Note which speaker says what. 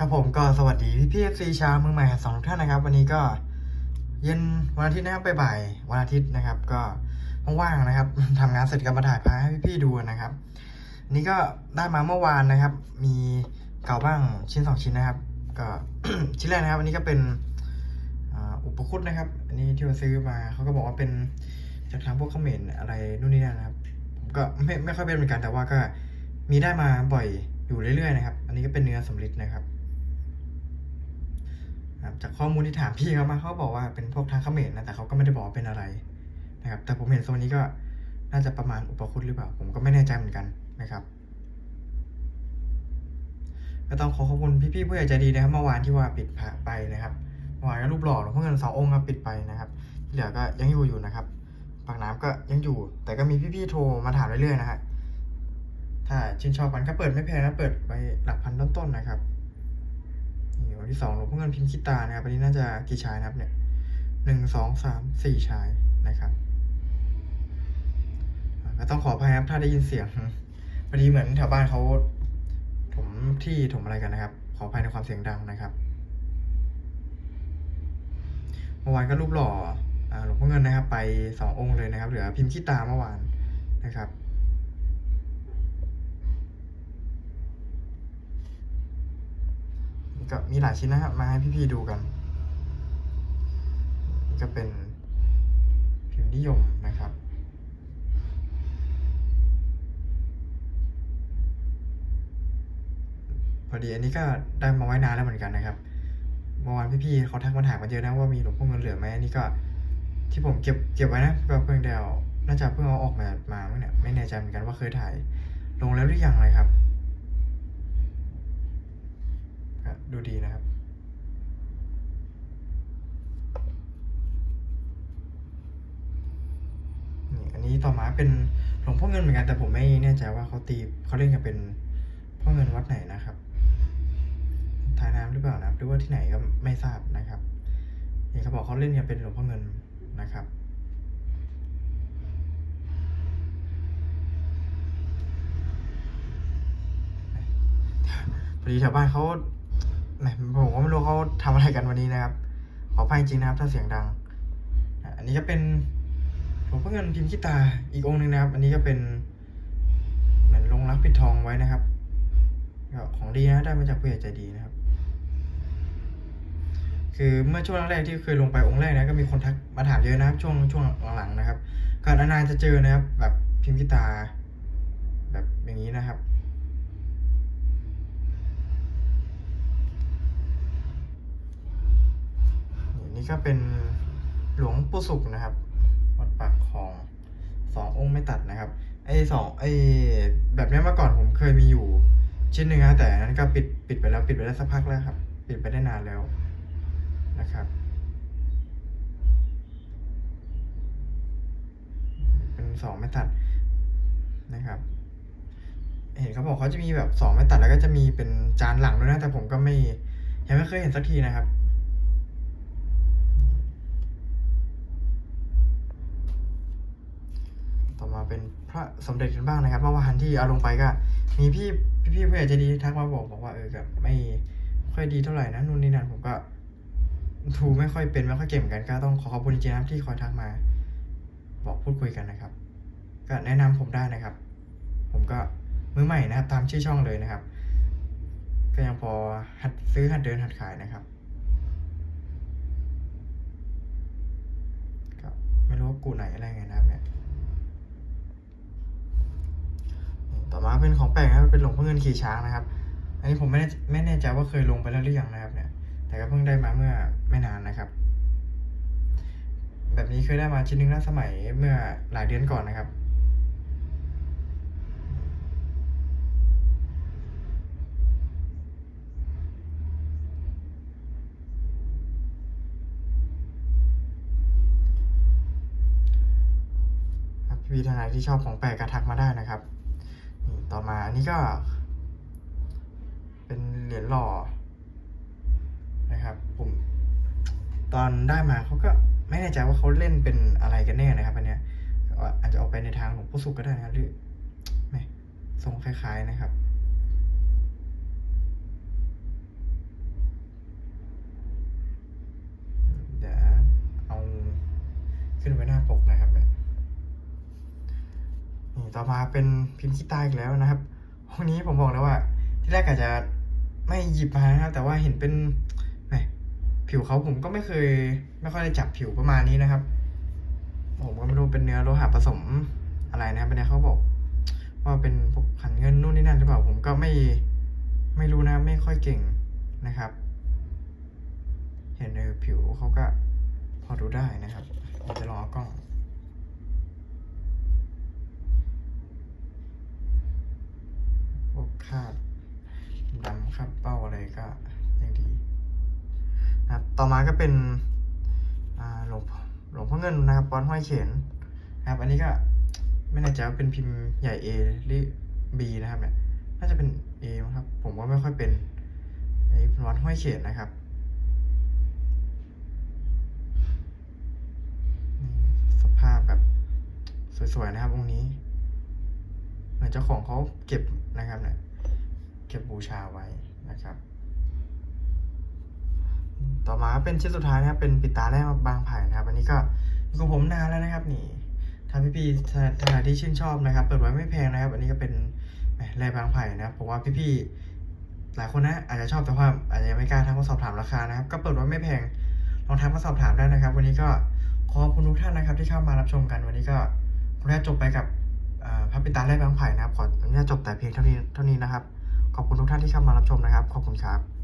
Speaker 1: ครับผมก็สวัสดีพี่พี่เอฟซีชาวเมืองใหม่สองท่านนะครับ วันนี้ก็เย็นวันอาทิตย์นะครับบ่ายวันอาทิตย์นะครับ ก็ว่างๆนะครับทำงานเสร็จก็มาถ่ายพาให้พี่พี่ๆดูนะครับ นี่ก็ได้มาเมื่อวานนะครับ มีเก่าบ้างชิ้นสองชิ้นนะครับ ก็ชิ้นแรกนะครับ อันนี้ก็เป็นอุปคุตนะครับ อันนี้ที่เราซื้อมาเขาก็บอกว่าเป็นจากทางพวกเขมรอะไรนู่นนี่นั่นนะครับ ผมก็ไม่ไม่ค่อยเป็นเหมือนกันแต่ว่าก็มีได้มาบ่อยอยู่เรื่อยๆนะครับ อันนี้ก็เป็นเนื้อสำลิดนะครับ ครับจากข้อมูลที่ถามพี่เขามาเขาบอกว่าเป็นพวกทางเขมรนะแต่เขาก็ไม่ได้บอกเป็นอะไรนะครับ แต่ผมเห็นโซนนี้ก็น่าจะประมาณอุปคุตหรือเปล่า ผมก็ไม่แน่ใจเหมือนกันนะครับ ก็ต้องขอขอบคุณพี่ๆผู้ใหญ่ใจดีนะครับเมื่อวานที่ว่าปิดผ่าไปนะครับเมื่อวานก็รูปหล่อหลวงพ่อเงินสององค์ก็ปิดไปนะครับที่เหลือก็ยังอยู่อยู่นะครับปากน้ำก็ยังอยู่ แต่ก็มีพี่ๆโทรมาถามเรื่อยๆนะฮะถ้าชื่นชอบกันก็เปิดไม่แพงนะเปิดไปหลักพันต้นๆนะครับ วันที่สองหลวงพ่อเงินพิมพ์คิตานะครับวันนี้น่าจะกี่ชายนะครับเนี่ยหนึ่งสองสามสี่ชายนะครับก็ต้องขออภัยครับถ้าได้ยินเสียงพอดีเหมือนแถวบ้านเขาถมที่ถมอะไรกันนะครับ ขออภัยในความเสียงดังนะครับเมื่อวานก็รูปหล่อหลวงพ่อเงินนะครับ ไปสององค์เลยนะครับ เหลือพิมพ์คิตาเมื่อวานนะครับ ก็มีหลายชิ้นนะครับ มาให้พี่ๆดูกัน นี่ก็เป็นพิมพ์นิยมนะครับ พอดีอันนี้ก็ได้มาไว้นานแล้วเหมือนกันนะครับเมื่อวานพี่ๆเขาทักมาถามกันเยอะนะว่ามีหลวงพ่อเงินเหลือไหมอันนี้ก็ที่ผมเก็บเก็บไว้นะก็เพิ่งเดียวน่าจะเพิ่งเอาออกมามาเมื่อเนี่ยไม่แน่ใจเหมือนกันว่าเคยถ่ายลงแล้วหรือยังเลยครับ ก็ ดูดีนะครับ นี่อันนี้ต่อมาเป็นหลวงพ่อเงินเหมือนกันแต่ผมไม่แน่ใจว่าเขาตีเขาเล่นกันเป็นพ่อเงินวัดไหนนะครับทายน้ำหรือเปล่านะครับหรือว่าที่ไหนก็ไม่ทราบนะครับเห็นเขาบอกเขาเล่นกันเป็นหลวงพ่อเงินนะครับพอดีแถวบ้านเขา แหมผมก็ไม่รู้เขาทำอะไรกันวันนี้นะครับ ขออภัยจริงนะครับ ถ้าเสียงดัง อันนี้ก็เป็นหลวงพ่อเงินพิมพ์ขี้ตาอีกองค์หนึ่งนะครับ อันนี้ก็เป็น เหมือนลงรักปิดทองไว้นะครับของดีนะได้มาจากผู้ใหญ่ใจดีนะครับ คือเมื่อช่วงแรกที่เคยลงไปองค์แรกนะก็มีคนทักมาถามเยอะนะครับ ช่วงช่วงหลังๆนะครับก็นานๆจะเจอนะครับ แบบพิมพ์ขี้ตา แบบอย่างนี้นะครับ นี่ ก็เป็นหลวงปู่สุขนะครับ วัดปากคลองสององค์ไม่ตัดนะครับ ไอ้สองไอ้แบบนี้เมื่อก่อนผมเคยมีอยู่ชิ้นหนึ่งนะแต่อันนั้นก็ปิดปิดไปแล้วปิดไปได้สักพักแล้วครับ ปิดไปได้นานแล้วนะครับ เป็นสองไม่ตัดนะครับ เห็นเขาบอกเขาจะมีแบบสองไม่ตัดแล้วก็จะมีเป็นจานหลังด้วยนะแต่ผมก็ไม่ยังไม่เคยเห็นสักทีนะครับ เป็นพระสมเด็จกันบ้างนะครับ เมื่อวานที่เอาลงไปก็ มีพี่พี่พี่ผู้ใหญ่ใจดีทักมาบอกบอกว่าเออแบบไม่ค่อยดีเท่าไหร่นะนู่นนี่นั่นผมก็ดูไม่ค่อยเป็นไม่ค่อยเก่งเหมือนกันก็ต้องขอขอบคุณจริงๆนะที่คอยทักมา บอกพูดคุยกันนะครับ ก็แนะนำผมได้นะครับ ผมก็มือใหม่นะครับตามชื่อช่องเลยนะครับก็ยังพอหัดซื้อหัดเดินหัดขายนะครับก็ไม่รู้ว่ากูไหนอะไรไงนะครับเนี่ย ต่อมาเป็นของแปลกนะครับเป็นหลวงพ่อเงินขี่ช้างนะครับ อันนี้ผมไม่แน่ไม่แน่ใจว่าเคยลงไปแล้วหรือยังนะครับ เนี่ย แต่ก็เพิ่งได้มาเมื่อไม่นานนะครับ แบบนี้เคยได้มาชิ้นหนึงแล้วสมัยเมื่อหลายเดือนก่อนนะครับพี่ทนายที่ชอบของแปลกกระทักมาได้นะครับ นี้ก็ เป็นเหรียญหล่อนะครับ ผม ตอนได้มาเขาก็ไม่แน่ใจว่าเขาเล่นเป็นอะไรกันแน่นะครับอันเนี้ยอาจจะออกไปในทางของผู้สุขก็ได้นะหรือไม่ทรงคล้ายๆนะครับเดี๋ยวเอาขึ้นไว้หน้าปกนะครับเนี่ยนี่ต่อมาเป็นพิมพ์ขี้ตายอีกแล้วนะครับ วกนี้ผมบอกแล้วว่า ที่แรกอาจจะไม่หยิบมานะครับแต่ว่าเห็นเป็นแหมผิวเขาผมก็ไม่เคย ไม่ค่อยได้จับผิวประมาณนี้นะครับ ผมก็ไม่รู้เป็นเนื้อโลหะผสมอะไรนะครับอันนี้เขาบอก ว่าเป็นพวกขันเงินนู่นนี่นั่นหรือเปล่าผมก็ไม่ไม่รู้นะ ไม่ค่อยเก่งนะครับ เห็นเออผิวเขาก็พอดูได้นะครับจะลองกล้อง พวก คาดดำคาดเป้าอะไรก็ยังดีนะครับต่อมาก็เป็นหลวงพ่อหลวงพ่อเงินนะครับปอนห้อยเขนนะครับ อันนี้ก็ไม่แน่ใจว่าเป็นพิมพ์ใหญ่ A หรือ B นะครับเนี่ยน่าจะเป็น A มั้งครับ ผมว่าไม่ค่อยเป็นไอ้ปอนห้อยเขนนะครับสภาพแบบสวยๆนะครับองค์นี้ เจ้าของเขาเก็บนะครับเนี่ยเก็บบูชาไว้นะครับ ต่อมาเป็นชิ้นสุดท้ายนะครับ เป็นปิดตาแร่บางไผ่นะครับ อันนี้ก็อยู่กับผมนานแล้วนะครับ นี่ถ้าพี่ๆท่านใดที่ชื่นชอบนะครับ เปิดไว้ไม่แพงนะครับ อันนี้ก็เป็นแร่บางไผ่นะครับผมว่าพี่ๆหลายคนนะอาจจะชอบแต่ว่าอาจจะยังไม่กล้าทักมาสอบถามราคานะครับ ก็เปิดไว้ไม่แพงลองทักมาสอบถามได้นะครับ วันนี้ก็ขอบคุณทุกท่านนะครับ ที่เข้ามารับชมกันวันนี้ก็ขออนุญาตจบไปกับ พระปิตาแร่บางไผ่นะครับ ขออนุญาตจบแต่เพียงเท่านี้เท่านี้นะครับ ขอบคุณทุกท่านที่เข้ามารับชมนะครับ ขอบคุณครับ